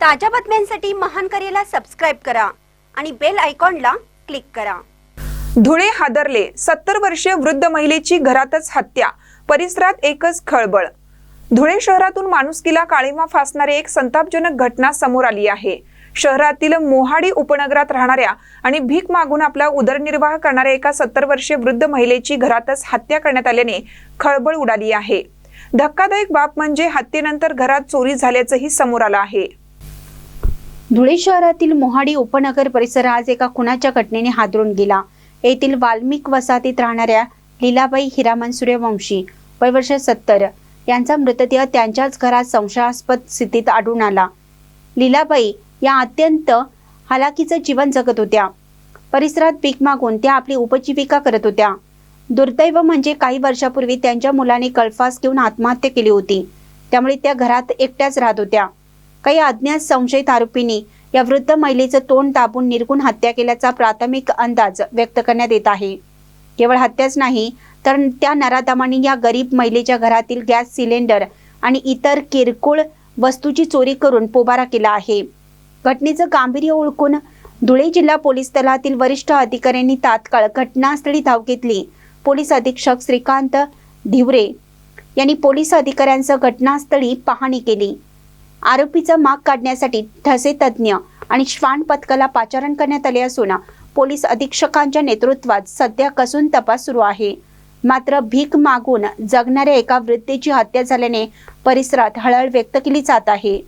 ताज्या बातम्यांसाठी महान करेला सबस्क्राईब करा आणि बेल आयकॉनला क्लिक करा. धुळे हादरले सत्तर वर्षीय वृद्ध महिलेची घरातच हत्या. परिसरात एकच खळबळ. धुळे शहरातून माणुसकीला काळीमा फासणारी एक संतापजनक घटना समोर आली आहे. शहरातील मोहाडी उपनगरात राहणाऱ्या आणि भीक मागून आपला उदरनिर्वाह करणाऱ्या एका सत्तर वर्षीय वृद्ध महिलेची घरातच हत्या करण्यात आल्याने खळबळ उडाली आहे. धक्कादायक बाब म्हणजे हत्येनंतर घरात चोरी झाल्याचंही समोर आलं आहे. धुळे शहरातील मोहाडी उपनगर परिसर आज एका खुनाच्या घटनेने हादरून गेला. येथील वाल्मिक वसाहतीत राहणाऱ्या लीलाबाई हिरामन सूर्यवंशी वय वर्ष सत्तर यांचा मृतदेह त्यांच्याच घरात संशयास्पद स्थितीत आढळून आला. लीलाबाई या अत्यंत हालाकीचं जीवन जगत होत्या. परिसरात पीक मागून त्या आपली उपजीविका करत होत्या. दुर्दैव म्हणजे काही वर्षापूर्वी त्यांच्या मुलाने कळफास घेऊन आत्महत्या केली होती. त्यामुळे त्या घरात एकट्याच राहत होत्या. काही अज्ञात संशयित आरोपींनी या वृद्ध महिलेचं तोंड दाबून निर्गुण हत्या केल्याचा प्राथमिक अंदाज व्यक्त करण्यात येत आहे. केवळ हत्याच नाही तर त्या नराधमांनी या गरीब महिलेच्या घरातील गॅस सिलेंडर आणि इतर किरकोळ वस्तूची चोरी करून पोबारा केला आहे. घटनेचं गांभीर्य ओळखून धुळे जिल्हा पोलीस दलातील वरिष्ठ अधिकाऱ्यांनी तात्काळ घटनास्थळी धाव घेतली. पोलीस अधीक्षक श्रीकांत धिवरे यांनी पोलीस अधिकाऱ्यांसह घटनास्थळी पाहणी केली. आरोपीचा माग काढण्यासाठी ठसे तज्ज्ञ आणि श्वान पथकाला पाचारण करण्यात आले असून पोलीस अधीक्षकांच्या नेतृत्वात सध्या कसून तपास सुरू आहे. मात्र भीक मागून जगणाऱ्या एका वृद्धेची हत्या झाल्याने परिसरात हळहळ व्यक्त केली जात आहे.